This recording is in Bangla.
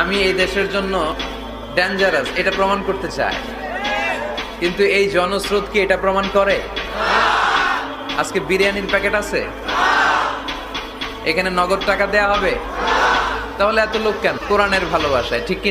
আমি এই দেশের জন্য ডেঞ্জারাস এটা প্রমাণ করতে চাই। কিন্তু এই জনস্রোত কি এটা প্রমাণ করে? আজকে বিরিয়ানির প্যাকেট আছে। এখানে নগদ টাকা দেয়া হবে। তাহলে এত লোক কেন? কোরআনের ভালোবাসায়, ঠিক কি